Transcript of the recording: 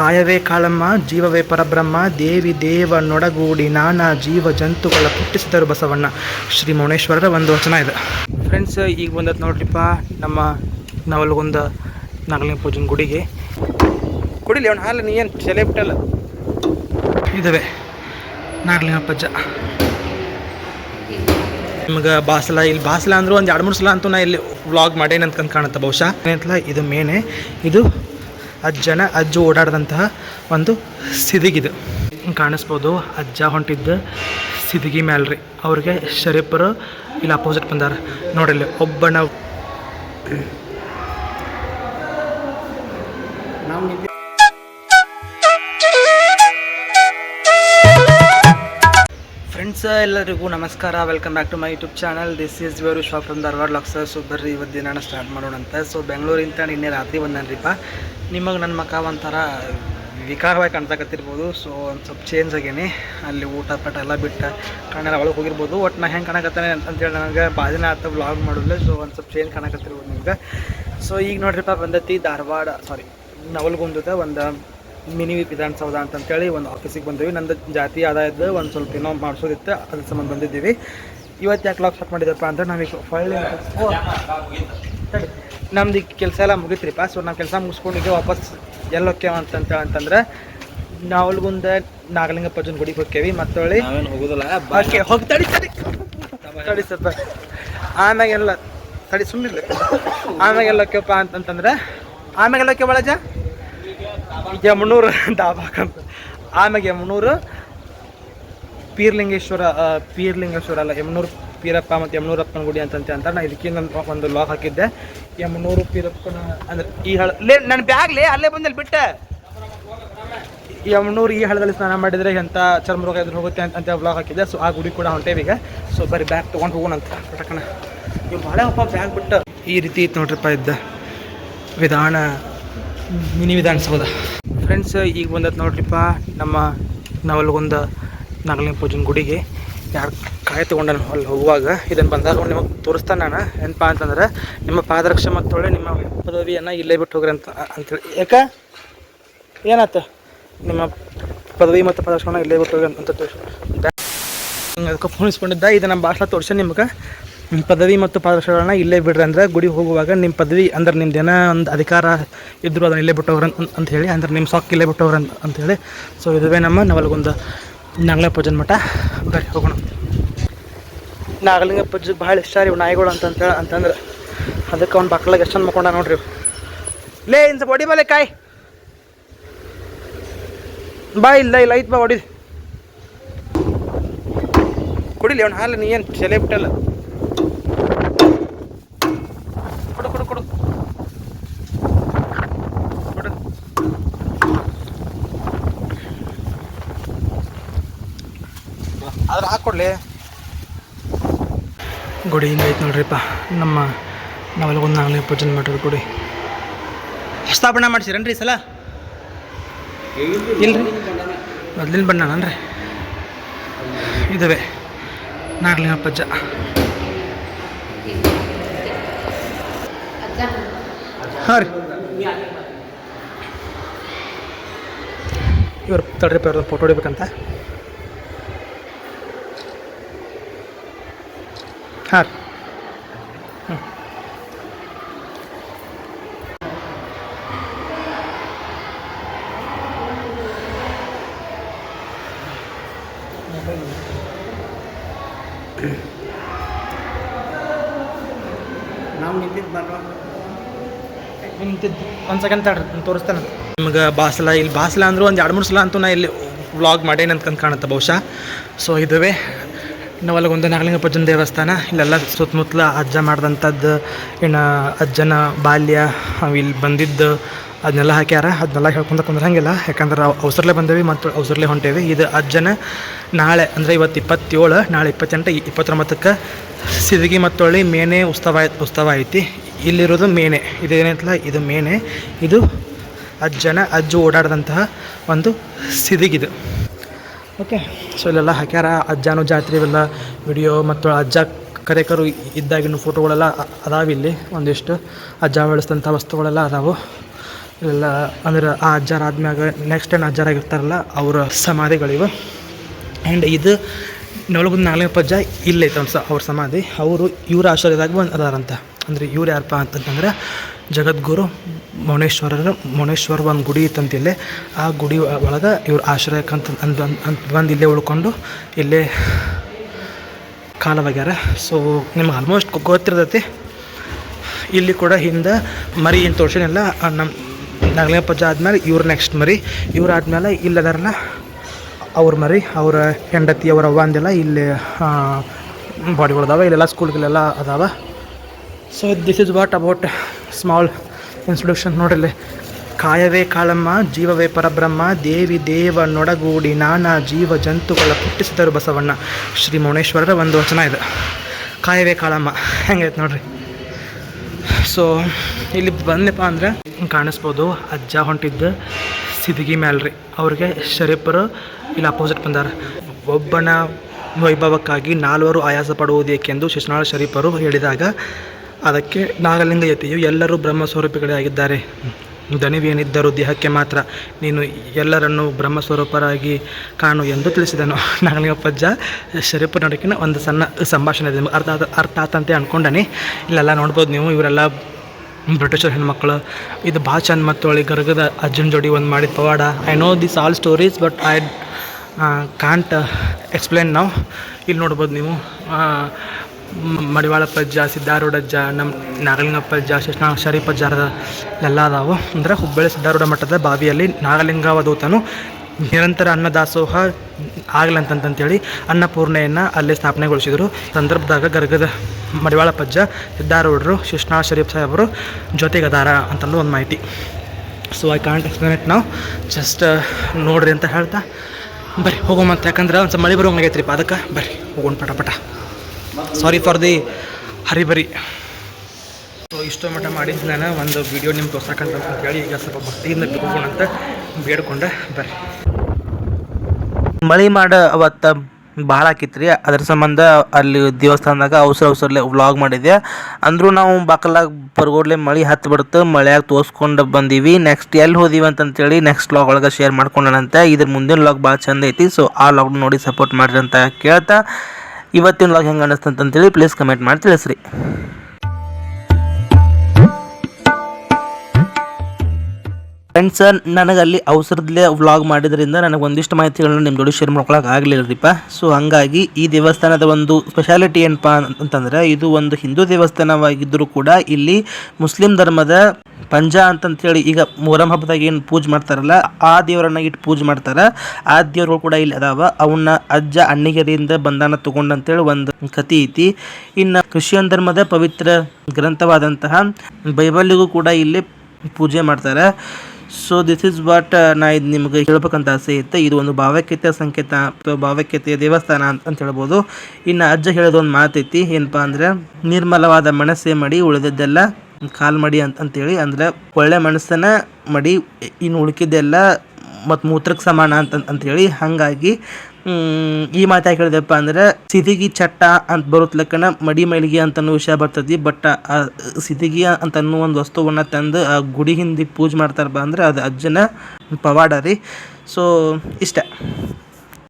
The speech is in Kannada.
ಕಾಯವೇ ಕಾಳಮ್ಮ ಜೀವವೇ ಪರಬ್ರಹ್ಮ ದೇವಿ ದೇವ ನೊಡಗೂಡಿ ನಾನಾ ಜೀವ ಜಂತುಗಳ ಪುಟ್ಟಿಸಿದರು ಬಸವಣ್ಣ. ಶ್ರೀ ಮೌನೇಶ್ವರರ ಒಂದು ವಚನ ಇದೆ. ಫ್ರೆಂಡ್ಸ್ ಈಗ ಬಂದದ್ದು ನೋಡ್ರಿಪ್ಪ ನಮ್ಮ ನವಲಗುಂದ ನಾಗಲಿಂಗ ಪೂಜನ್ ಗುಡಿಗೆ. ಕುಡಿಲಿ ಅವನು ಹಾಲು ನೀ ಏನು ಸೆಲೆ ಬಿಟ್ಟಲ್ಲ? ಇದಾವೆ. ನಾಗಲಿಂಗ ಪಜ್ಜ ನಿಮ್ಗೆ ಬಾಸಲ ಇಲ್ಲಿ ಬಾಸಲ ಅಂದ್ರೆ ಒಂದು ಎರಡು ಮೂರು ಸಲ ಅಂತೂ ನಾ ಇಲ್ಲಿ ವ್ಲಾಗ್ ಮಾಡೇನಂತ ಕಾಣುತ್ತೆ ಬಹುಶಃ. ಏನಂತಲ್ಲ ಇದು ಮೇನೆ. ಇದು ಅಜ್ಜನ ಅಜ್ಜ ಓಡಾಡಿದಂತಹ ಒಂದು ಸಿದಿಗಿದು. ಕಾಣಿಸ್ಬೋದು ಅಜ್ಜ ಹೊಂಟಿದ್ದ ಸಿದಿಗಿ ಮ್ಯಾಲ್ರಿ. ಅವ್ರಿಗೆ ಶರೀಫರು ಇಲ್ಲಿ ಅಪೋಸಿಟ್ ಬಂದಾರ. ನೋಡಿಲ್ಲಿ ಒಬ್ಬನ ಫ್ರೆಂಡ್ಸ್ ಎಲ್ಲರಿಗೂ ನಮಸ್ಕಾರ. Welcome back to my YouTube channel this is Veeru shop from Dharwad LOX so ಬರ್ರಿ ಇವತ್ತು ದಿನ ಸ್ಟಾರ್ಟ್ ಮಾಡೋಣ ಅಂತ ಸೊ ಬೆಂಗಳೂರಿಂದ ನಿನ್ನೆ ರಾತ್ರಿ ಬಂದನ್ರಿಪ್ಪ. ನಿಮಗೆ ನನ್ನ ಮಕ್ಕ ಒಂಥರ ವಿಕಾರವಾಗಿ ಕಾಣ್ತಕತ್ತಿರ್ಬೋದು ಸೊ ಒಂದು ಸ್ವಲ್ಪ ಚೇಂಜ್ ಆಗೇನಿ. ಅಲ್ಲಿ ಊಟ ಪಟ ಎಲ್ಲ ಬಿಟ್ಟು ಕಣ್ಣೆಲ್ಲ ಒಳಗೆ ಹೋಗಿರ್ಬೋದು. ಒಟ್ಟು ನಾ ಹೆಂಗೆ ಕಾಣಕತ್ತಾನೆ ಅಂತೇಳಿ ನನಗೆ ಬಾಜಿನ ಆತ ವ್ಲಾಗ್ ಮಾಡಿದ್ಲೆ ಸೊ ಒಂದು ಸ್ವಲ್ಪ ಚೇಂಜ್ ಕಾಣಕತ್ತಿರ್ಬೋದು ನಿಮ್ಗೆ. ಸೊ ಈಗ ನೋಡ್ರಿಪ್ಪ ಬಂದೈತಿ ಧಾರವಾಡ ಸಾರಿ ನವಲ್ಗುಂದದ ಒಂದು ಮಿನಿ ವಿಧಾನಸೌಧ ಅಂತಂತೇಳಿ ಒಂದು ಆಫೀಸಿಗೆ ಬಂದೀವಿ. ನಂದು ಜಾತಿ ಆದಾಯದ ಒಂದು ಸ್ವಲ್ಪ ಏನೋ ಮಾಡಿಸೋದಿತ್ತು, ಅದ್ರ ಸಂಬಂಧ ಬಂದಿದ್ದೀವಿ. ಇವತ್ತು ಯಾಕೆ ಲಾಕ್ ಸ್ಟಾರ್ಟ್ ಮಾಡಿದಪ್ಪ ಅಂದರೆ ನಾವೀಗ ಹೊಳ್ಳಿ ನಮ್ದು ಈಗ ಕೆಲಸ ಎಲ್ಲ ಮುಗಿತ್ರಿಪ್ಪ. ಸೊ ನಾವು ಕೆಲಸ ಮುಗಿಸ್ಕೊಂಡಿದ್ದೆ ವಾಪಸ್ ಎಲ್ಲಿ ಹೋಗ್ತೇವೆ ಅಂತಂತ ಅಂತಂದ್ರೆ ನಾವಲ್ಗುಂದ ನಾಗಲಿಂಗಪ್ಪ ಜನ ಗುಡಿಗೆ ಹೋಗ್ತೇವಿ ಮತ್ತೊಳ್ಳಿ ಹೋಗುದಿಲ್ಲ. ಓಕೆ ಹೋಗಿ ತಡಿ ತಡಿ. ತಡಿ ಸ್ವಲ್ಪ. ಆಮ್ಯಾಗೆಲ್ಲ ತಡಿ ಸುಮ್ಮನಿಲ್ಲ ಆಮ್ಯಾಗೆಲ್ಲ ಹೋಗ್ಯಪ್ಪ ಅಂತಂತಂದ್ರೆ ಆಮ್ಯಾಗೆಲ್ಲ ಹೋಗ್ಯ ಬಳಜ? ಯಮನೂರು ದಾಬಾಕಂತ ಆಮ್ಯಾಗ ಯಮನೂರು ಪೀರ್ಲಿಂಗೇಶ್ವರ ಪೀರ್ಲಿಂಗೇಶ್ವರ ಅಲ್ಲ ಯಮನೂರು ಪೀರಪ್ಪ ಮತ್ತು ಯಮನೂರಪ್ಪನ ಗುಡಿ ಅಂತಂತೆ ಅಂತ ನಾನು ಇದಕ್ಕೆ ನಾನು ಒಂದು ಲಾಕ್ ಹಾಕಿದ್ದೆ. ಯಮನೂರು ಪೀರಪ್ಪನ ಅಂದ್ರೆ ಈ ಹಳ ಲೇ ನನ್ನ ಬ್ಯಾಗ್ಲೇ ಅಲ್ಲೇ ಬಂದಲ್ಲಿ ಬಿಟ್ಟೆ. ಯಮನೂರು ಈ ಹಳದಲ್ಲಿ ಸ್ನಾನ ಮಾಡಿದರೆ ಎಂಥ ಚರ್ಮ ರೋಗ ಎದುರು ಹೋಗುತ್ತೆ ಅಂತ ಅಂತ ಬ್ಲಾಗ್ ಹಾಕಿದ್ದೆ. ಸೊ ಆ ಗುಡಿ ಕೂಡ ಹೊಂಟೇವಿ ಈಗ. ಸೊ ಬರೀ ಬ್ಯಾಗ್ ತೊಗೊಂಡು ಹೋಗೋಣ ಅಂತ ಪಟಕಣ ನೀವು ಭಾಳ ಅಪ್ಪ ಬ್ಯಾಗ್ ಬಿಟ್ಟು. ಈ ರೀತಿ ಇತ್ತು ನೋಡ್ರಿಪ್ಪ ಇದ್ದ ವಿಧಾನ, ಮಿನಿ ವಿಧಾನಸೌಧ. ಫ್ರೆಂಡ್ಸ್ ಈಗ ಬಂದದ್ದು ನೋಡ್ರಿಪ್ಪ ನಮ್ಮ ನವಲಗುಂದ ನಾಗಲಿಂಗ ಪೂಜನ್ ಗುಡಿಗೆ. ಯಾರು ಕಾಯಿ ತೊಗೊಂಡ ಅಲ್ಲಿ ಹೋಗುವಾಗ. ಇದನ್ನು ಬಂದಾಗ ನಿಮಗೆ ತೋರಿಸ್ತಾನೆ ನಾನು. ಏನಪ್ಪ ಅಂತಂದ್ರೆ, ನಿಮ್ಮ ಪಾದರಕ್ಷ ತೊಳೆ ನಿಮ್ಮ ಪದವಿಯನ್ನು ಇಲ್ಲೇ ಬಿಟ್ಟು ಹೋಗ್ರಿ ಅಂತ, ಅಂತೇಳಿ. ಯಾಕ? ಏನಾತ? ನಿಮ್ಮ ಪದವಿ ಮತ್ತು ಪದರ್ಶನ ಇಲ್ಲೇ ಬಿಟ್ಟು ಹೋಗ್ರಿ ಅಂತ ತೋರಿಸಿ ಅದಕ್ಕೆ ಫೋನ್ ಇಸ್ಕೊಂಡಿದ್ದ ಇದು ನಮ್ಮ ಭಾಷಣ ತೋರಿಸಿ ನಿಮ್ಗೆ. ನಿಮ್ಮ ಪದವಿ ಮತ್ತು ಪಾದರ್ಶಗಳನ್ನ ಇಲ್ಲೇ ಬಿಡ್ರಿ ಅಂದ್ರೆ ಗುಡಿ ಹೋಗುವಾಗ ನಿಮ್ಮ ಪದವಿ ಅಂದ್ರೆ ನಿಮ್ದು ಏನೋ ಒಂದು ಅಧಿಕಾರ ಇದ್ದರೂ ಅದನ್ನ ಇಲ್ಲೇ ಬಿಟ್ಟು ಹೋಗ್ರಿ ಅಂತ ಹೇಳಿ, ಅಂದ್ರೆ ನಿಮ್ಮ ಸಾಕ್ ಇಲ್ಲೇ ಬಿಟ್ಟು ಅಂತ ಅಂತ ಹೇಳಿ. ಸೊ ಇದುವೇ ನಮ್ಮ ನವಲಗುಂದ ನಾಗಲೇ ಪೂಜನ್ ಮಠ. ಹೋಗೋಣ. ನಾಗಲಿಂಗ ಪೂಜೆ ಭಾಳ ಇಷ್ಟ ರೀ ನಾಯಿಗಳು ಅಂತಂತೇಳಿ ಅಂತಂದ್ರೆ ಅದಕ್ಕೆ ಅವ್ನು ಬಾಕ್ಲಾಗ ಎಷ್ಟು ಚಂದ ಮಕ್ಕೊಂಡ ನೋಡ್ರಿ ಲೇ ಬಡಿ ಹೊಡಿ ಬಲೆ ಕಾಯ್. ಬಾ, ಇಲ್ಲ ಇಲ್ಲ, ಐತ್ ಬಾ ಹೊಡಿ ಕುಡಿಲಿ, ಅವ್ನು ಹಾಲು ನೀ ಏನು ಸೆಲೆ ಬಿಟ್ಟಲ್ಲ. ಕೊಡು ಕೊಡು ಕೊಡು. ಕೊಡು. ಆದ್ರೆ ಹಾಕ್ಕೊಡ್ಲಿ ಗುಡಿ ಹಿಂಗೆ ಐತೆ ನೋಡ್ರಿಪ್ಪ. ನಮ್ಮ ನಾವೆಲ್ಲ ನಾಗಲಿಂಗ ಪೂಜನೆ ಮಾಡಿರೋ ಗುಡಿ. ಸ್ಥಾಪನೆ ಮಾಡ್ಸಿರೇನ್ರಿ ಈ ಸಲ? ಇಲ್ರಿ. ಮೊದ್ಲಿನ ಬಣ್ಣನನ್ರಿ. ಇದಾವೆ ನಾಗಲಿಂಗ ಪಜ್ಜ ಹಾಂ ರೀ. ಇವ್ರು ತಡ್ರಿಪ್ಪ ಅವ್ರದ್ದು ಫೋಟೋ ಹೊಡಿಬೇಕಂತ. ಹಾಂ ರೀ ಹ್ಞೂ ನಾವು ನಿಂತಿದ್ದು ಬರುವ ನಿಂತಿದ್ದು ಒಂದು ಸೆಕೆಂಡ್ ತಡ್ರಿ ತೋರಿಸ್ತಾನೆ ನಿಮ್ಗೆ ಬಾಸಲ ಇಲ್ಲಿ ಬಾಸಲ ಅಂದ್ರು ಒಂದು ಎರಡು ಮೂರು ಸಲ ಅಂತೂ ನಾ ಇಲ್ಲಿ ವ್ಲಾಗ್ ಮಾಡೇನಂತ ಅಂತ ಕಾಣುತ್ತೆ ಬಹುಶಃ. ಸೊ ಇದುವೇ ನವಲಗುಂದ ಒಂದು ನಾಗಲಿಂಗಪ್ಪಜ್ಜನ ದೇವಸ್ಥಾನ. ಇಲ್ಲೆಲ್ಲ ಸುತ್ತಮುತ್ತಲ ಅಜ್ಜ ಮಾಡಿದಂಥದ್ದು ಇನ್ನು ಅಜ್ಜನ ಬಾಲ್ಯ ಇಲ್ಲಿ ಬಂದಿದ್ದು ಅದನ್ನೆಲ್ಲ ಹಾಕ್ಯಾರ. ಅದನ್ನೆಲ್ಲ ಹೇಳ್ಕೊಂತ ಕುಂದ್ರಂಗಿಲ್ಲ ಯಾಕಂದ್ರೆ ಅವಸರಲ್ಲೇ ಬಂದೇವಿ ಮತ್ತು ಅವಸರಲ್ಲೇ ಹೊಂಟೇವಿ. ಇದು ಅಜ್ಜನ ನಾಳೆ, ಅಂದರೆ ಇವತ್ತು ಇಪ್ಪತ್ತೇಳು, ನಾಳೆ ಇಪ್ಪತ್ತೆಂಟು, ಇಪ್ಪತ್ತೊಂಬತ್ತಕ್ಕೆ ಸಿದಗಿ ಮತ್ತೊಳ್ಳಿ ಮೇನೆ ಉತ್ಸವ ಉತ್ಸವ ಐತಿ. ಇಲ್ಲಿರೋದು ಮೇನೆ. ಇದೇನೈತಲ್ಲ ಇದು ಮೇನೆ. ಇದು ಅಜ್ಜನ ಅಜ್ಜು ಓಡಾಡಿದಂತಹ ಒಂದು ಸಿದಿಗಿದು ಓಕೆ ಸೊ ಇಲ್ಲೆಲ್ಲ ಹಾಕ್ಯಾರ. ಅಜ್ಜಾನು ಜಾತ್ರೆ ಇವೆಲ್ಲ ವಿಡಿಯೋ ಮತ್ತು ಅಜ್ಜ ಕರೆಕರು ಇದ್ದಾಗಿನ ಫೋಟೋಗಳೆಲ್ಲ ಅದಾವೆ ಇಲ್ಲಿ ಒಂದಿಷ್ಟು. ಅಜ್ಜ ಬೆಳೆಸಿದಂಥ ವಸ್ತುಗಳೆಲ್ಲ ಅದಾವು. ಇಲ್ಲೆಲ್ಲ ಅಂದ್ರೆ ಆ ಅಜ್ಜಾರ ಆದ್ಮ್ಯಾಗ ನೆಕ್ಸ್ಟ್ ಏನು ಅಜ್ಜಾರಾಗಿರ್ತಾರಲ್ಲ, ಅವರ ಸಮಾಧಿಗಳಿವೆ. ಆ್ಯಂಡ್ ಇದು ನವಲಗುಂದ ಪಜ್ಜ ಇಲ್ಲೈತೆ ಒಂದು ಅವ್ರ ಸಮಾಧಿ. ಅವರು ಇವರ ಆಶ್ರಯದಾಗ ಬಂದು ಅದಾರಂತ ಅಂದರೆ ಇವ್ರು ಯಾರಪ್ಪ ಅಂತಂತಂದ್ರೆ ಜಗದ್ಗುರು ಮೌನೇಶ್ವರರ ಮೌನೇಶ್ವರ ಒಂದು ಗುಡಿ ಇತ್ತಂತ ಇಲ್ಲಿ ಆ ಗುಡಿ ಒಳಗೆ ಇವ್ರು ಆಶ್ರಯಕ್ಕಂತ ಅಂತ ಅಂತ ಬಂದು ಇಲ್ಲೇ ಉಳ್ಕೊಂಡು ಇಲ್ಲೇ ಕಾಲವಾಗ್ಯಾರ. ಸೊ ನಿಮ್ಗೆ ಆಲ್ಮೋಸ್ಟ್ ಗೊತ್ತಿರ್ತೈತಿ. ಇಲ್ಲಿ ಕೂಡ ಹಿಂದೆ ಮರಿ ಏನು ತೋರ್ಸಿನಲ್ಲ. ನಮ್ಮ ನಾಗಲಿಂಗಪ್ಪಜ್ಜ ಆದಮೇಲೆ ಇವ್ರು ನೆಕ್ಸ್ಟ್ ಮರಿ. ಇವ್ರು ಆದ್ಮೇಲೆ ಇಲ್ಲದಾರಲ್ಲ ಅವ್ರ ಮರಿ, ಅವರ ಹೆಂಡತಿ, ಅವರ ಅವ್ವ ಅಂದೆಲ್ಲ. ಇಲ್ಲಿ ಬಾಡಿಗಳು ಅದಾವೆ, ಇಲ್ಲೆಲ್ಲ ಸ್ಕೂಲ್ಗಳೆಲ್ಲ ಅದಾವ. So this is what about small introduction ನೋಡ್ರಿ, ಕಾಯವೇ ಕಾಳಮ್ಮ ಜೀವವೇ ಪರಬ್ರಹ್ಮ, ದೇವಿ ದೇವ ನೊಡಗೂಡಿ ನಾನಾ ಜೀವ ಜಂತುಗಳ ಪುಟ್ಟಿಸಿದರು ಬಸವಣ್ಣ. ಶ್ರೀ ಮೌನೇಶ್ವರರ ಒಂದು ವಚನ ಇದೆ. ಕಾಯವೇ ಕಾಳಮ್ಮ ಹೆಂಗೈತೆ ನೋಡ್ರಿ? ಸೊ ಇಲ್ಲಿ ಬಂದಪ್ಪ ಅಂದರೆ ಕಾಣಿಸ್ಬೋದು, ಅಜ್ಜ ಹೊಂಟಿದ್ದು ಸಿದ್ಗಿ ಮ್ಯಾಲ್ರಿ. ಅವ್ರಿಗೆ ಶರೀಫರು ಇಲ್ಲಿ ಅಪೋಸಿಟ್ ಬಂದಾರ. ಒಬ್ಬನ ವೈಭವಕ್ಕಾಗಿ ನಾಲ್ವರು ಆಯಾಸ ಪಡುವುದೇಕೆಂದು ಶಿಶುನಾಳ ಶರೀಫರು ಹೇಳಿದಾಗ ಅದಕ್ಕೆ ನಾಗಲಿಂಗ ಯತಿಯು ಎಲ್ಲರೂ ಬ್ರಹ್ಮ ಸ್ವರೂಪಿಗಳೇ ಆಗಿದ್ದಾರೆ. ದಣಿವೇನಿದ್ದರೂ ದೇಹಕ್ಕೆ ಮಾತ್ರ ನೀನು ಎಲ್ಲರನ್ನು ಬ್ರಹ್ಮ ಸ್ವರೂಪರಾಗಿ ಕಾಣು ಎಂದು ತಿಳಿಸಿದನು. ನಾಗಲಿಂಗಪ್ಪಜ್ಜ ಶರೀಫ ನಡುಕಿನ ಒಂದು ಸಣ್ಣ ಸಂಭಾಷಣೆ ಇದೆ. ಅರ್ಥ ಅರ್ಥ ಆತಂತೆ ಅಂದ್ಕೊಂಡನಿ ಇಲ್ಲೆಲ್ಲ ನೋಡ್ಬೋದು ನೀವು ಇವರೆಲ್ಲ ಬ್ರಿಟಿಷರ್ ಹೆಣ್ಮಕ್ಳು. ಇದು ಭಾಳ ಮತ್ತು ಅವಳಿ ಗರ್ಗದ ಅಜ್ಜನ ಜೋಡಿ ಒಂದು ಮಾಡಿದ ಪವಾಡ. I know this all stories but I can't explain ನಾವು ಇಲ್ಲಿ ನೋಡ್ಬೋದು ನೀವು ಮಡಿವಾಳಪ್ಪಜ್ಜ ಸಿದ್ಧಾರೂಢಜ್ಜ ನಮ್ಮ ನಾಗಲಿಂಗಪ್ಪಜ್ಜ ಶಿಷ್ಣ ಶರೀಫಜ್ಜಾರದ ಎಲ್ಲ ಅದಾವು. ಅಂದರೆ ಹುಬ್ಬಳ್ಳಿ ಸಿದ್ಧಾರೂಢ ಮಠದ ಬಾವಿಯಲ್ಲಿ ನಾಗಲಿಂಗಾವಧೂತನು ನಿರಂತರ ಅನ್ನದಾಸೋಹ ಆಗ್ಲಂತಂತಂತೇಳಿ ಅನ್ನಪೂರ್ಣೆಯನ್ನು ಅಲ್ಲಿ ಸ್ಥಾಪನೆಗೊಳಿಸಿದರು. ಸಂದರ್ಭದಾಗ ಗರ್ಗದ ಮಡಿವಾಳಪ್ಪಜ್ಜ ಸಿದ್ಧಾರೂಢರು ಶಿಷ್ಣ ಶರೀಫ್ ಸಾಹೇಬರು ಜೊತೆಗದಾರ ಅಂತಂದು ಒಂದು ಮಾಹಿತಿ. So I can't explain it ನಾವು ಜಸ್ಟ್ ನೋಡ್ರಿ ಅಂತ ಹೇಳ್ತಾ. ಬರ್ರಿ ಹೋಗೋ ಮತ್ತೆ ಯಾಕಂದ್ರೆ ಒಂದು ಮಳೆ ಬರೋಂಗಾಗೈತ್ರಿಪ್ಪ ಅದಕ್ಕೆ ಬರ್ರಿ, ಹೋಗೋಣ ಪಟ ಪಟ. Sorry for the hurry burry so ಇಷ್ಟು ಮಟ್ಟ ಮಾಡಿದ್ದು ನಾನು. ಒಂದು ವಿಡಿಯೋ ನಿಮ್ಗೆ ತೋರ್ಸಕ್ಕಂತ ಹೇಳಿ, ಈಗ ಸ್ವಲ್ಪ ಭಕ್ತಿಯಿಂದ ಅಂತ ಬೇಡ್ಕೊಂಡೆ. ಬರ್ರಿ. ಮಳೆ ಮಾಡ ಅವತ್ತ ಭಾಳ ಆಕಿತ್ರಿ. ಅದ್ರ ಸಂಬಂಧ ಅಲ್ಲಿ ದೇವಸ್ಥಾನದಾಗ ಅವಸರ ಅವಸರಲೆ ವ್ಲಾಗ್ ಮಾಡಿದೆ ಅಂದರೂ ನಾವು ಬಾಕಲಾಗ ಬರ್ಗೋಡ್ಲೆ ಮಳೆ ಹತ್ತು ಬಿಡ್ತು ಮಳೆಯಾಗ ತೋರಿಸ್ಕೊಂಡು ಬಂದೀವಿ. ನೆಕ್ಸ್ಟ್ ಎಲ್ಲಿ ಹೋದಿವಿ ಅಂತಂತೇಳಿ ನೆಕ್ಸ್ಟ್ ವ್ಲಾಗ್ ಒಳಗೆ ಶೇರ್ ಮಾಡ್ಕೊಂಡಂತೆ ಇದ್ರ ಮುಂದಿನ ಲಾಗ್ ಭಾಳ ಚಂದ ಐತಿ. ಸೊ ಆ ಲಾಗ್ ನೋಡಿ ಸಪೋರ್ಟ್ ಮಾಡ್ರಿ ಅಂತ ಕೇಳ್ತಾ. ಇವತ್ತಿನ ಲಾಗ್ ಹೆಂಗೆ ಅನ್ನಿಸ್ತಂತಂತೇಳಿ ಪ್ಲೀಸ್ ಕಮೆಂಟ್ ಮಾಡಿ ತಿಳಿಸ್ರಿ. ಫ್ರೆಂಡ್ಸ್ ನನಗೆ ಅಲ್ಲಿ ಅವಸರದಲ್ಲೇ ವ್ಲಾಗ್ ಮಾಡಿದ್ರಿಂದ ನನಗೆ ಒಂದಿಷ್ಟು ಮಾಹಿತಿಗಳನ್ನ ನಿಮ್ಮ ಜೋಡಿ ಶೇರ್ ಮಾಡ್ಕೊಳಕ್ಕೆ ಆಗಲಿಲ್ಲರಿಪ್ಪ ಸೊ ಹಂಗಾಗಿ ಈ ದೇವಸ್ಥಾನದ ಒಂದು ಸ್ಪೆಷಾಲಿಟಿ ಏನಪ್ಪ ಅಂತಂದ್ರೆ ಇದು ಒಂದು ಹಿಂದೂ ದೇವಸ್ಥಾನವಾಗಿದ್ದರೂ ಕೂಡ ಇಲ್ಲಿ ಮುಸ್ಲಿಂ ಧರ್ಮದ ಪಂಜ ಅಂತಂತೇಳಿ ಈಗ ಮೊಹರಂ ಹಬ್ಬದಾಗ ಏನು ಪೂಜೆ ಮಾಡ್ತಾರಲ್ಲ, ಆ ದೇವರನ್ನ ಇಟ್ಟು ಪೂಜೆ ಮಾಡ್ತಾರೆ. ಆ ದೇವ್ರುಗಳು ಕೂಡ ಇಲ್ಲಿ ಅದಾವ. ಅವನ್ನ ಅಜ್ಜ ಅಣ್ಣಿಗೆರೆಯಿಂದ ಬಂದಾನ ತಗೊಂಡಂತೇಳಿ ಒಂದು ಕತಿ ಐತಿ. ಇನ್ನು ಕ್ರಿಶ್ಚಿಯನ್ ಧರ್ಮದ ಪವಿತ್ರ ಗ್ರಂಥವಾದಂತಹ ಬೈಬಲ್ಗೂ ಕೂಡ ಇಲ್ಲಿ ಪೂಜೆ ಮಾಡ್ತಾರೆ. ಸೊ ದಿಸ್ ಇಸ್ ವಾಟ್ ನಾ ಇದು ನಿಮಗೆ ಹೇಳ್ಬೇಕಂತ ಆಸೆ ಇತ್ತು. ಇದು ಒಂದು ಭಾವೈಕ್ಯತೆಯ ಸಂಕೇತ ಭಾವೈಕ್ಯತೆಯ ದೇವಸ್ಥಾನ ಅಂತ ಅಂತ ಹೇಳ್ಬೋದು. ಇನ್ನು ಅಜ್ಜ ಹೇಳೋದು ಒಂದು ಮಾತೈತಿ. ಏನಪ್ಪ ಅಂದರೆ, ನಿರ್ಮಲವಾದ ಮನಸ್ಸೇ ಮಾಡಿ ಉಳಿದದ್ದೆಲ್ಲ ಕಾಲ್ ಮಡಿ ಅಂತ, ಅಂತೇಳಿ, ಅಂದ್ರೆ ಒಳ್ಳೆ ಮನಸ್ಸನ್ನ ಮಡಿ, ಇನ್ನು ಉಳ್ಕಿದ್ದೆಲ್ಲ ಮತ್ತು ಮೂತ್ರಕ್ಕೆ ಸಮಾನ ಅಂತ, ಅಂತೇಳಿ, ಹಾಗಾಗಿ ಈ ಮಾತು ಯಾಕೆ ಹೇಳಿದೆಪ್ಪ ಅಂದ್ರೆ ಸಿದಿಗಿ ಚಟ್ಟ ಅಂತ ಬರುತ್ತಲಕ್ಕನ ಮಡಿ ಮೈಲಿಗೆ ಅಂತ ಅನ್ನೋ ವಿಷಯ ಬರ್ತದೆ ಬಟ್ ಆ ಸಿದಿಗಿ ಅಂತ ಅನ್ನೋ ಒಂದು ವಸ್ತುವನ್ನ ತಂದು ಆ ಗುಡಿ ಹಿಂದೆ ಪೂಜೆ ಮಾಡ್ತಾರಪ್ಪ ಅಂದ್ರೆ ಅದು ಅಜ್ಜನ ಪವಾಡ ರೀ. ಸೊ ಇಷ್ಟ.